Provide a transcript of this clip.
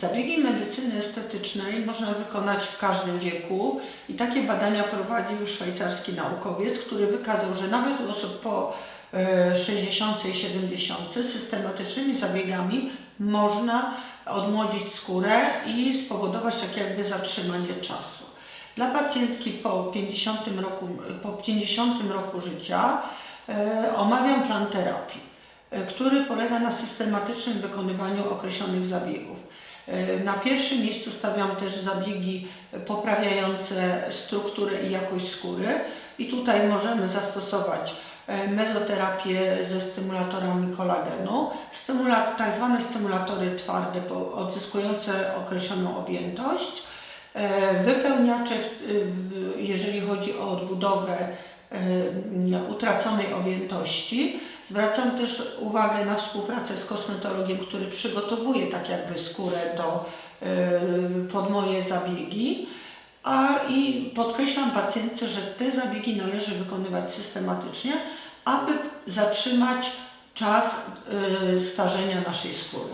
Zabiegi medycyny estetycznej można wykonać w każdym wieku i takie badania prowadzi już szwajcarski naukowiec, który wykazał, że nawet u osób po e, 60 i 70 systematycznymi zabiegami można odmłodzić skórę i spowodować tak jakby zatrzymanie czasu. Dla pacjentki po 50 roku, po 50 roku życia e, omawiam plan terapii, e, który polega na systematycznym wykonywaniu określonych zabiegów. E, Na pierwszym miejscu stawiam też zabiegi poprawiające strukturę i jakość skóry. I tutaj możemy zastosować e, mezoterapię ze stymulatorami kolagenu, stymula, tak zwane stymulatory twarde odzyskujące określoną objętość, e, wypełniacze, jeżeli chodzi o odbudowę utraconej objętości. Zwracam też uwagę na współpracę z kosmetologiem, który przygotowuje tak jakby skórę do, e, pod moje zabiegi. A i podkreślam pacjentce, że te zabiegi należy wykonywać systematycznie, aby zatrzymać czas e, starzenia naszej skóry.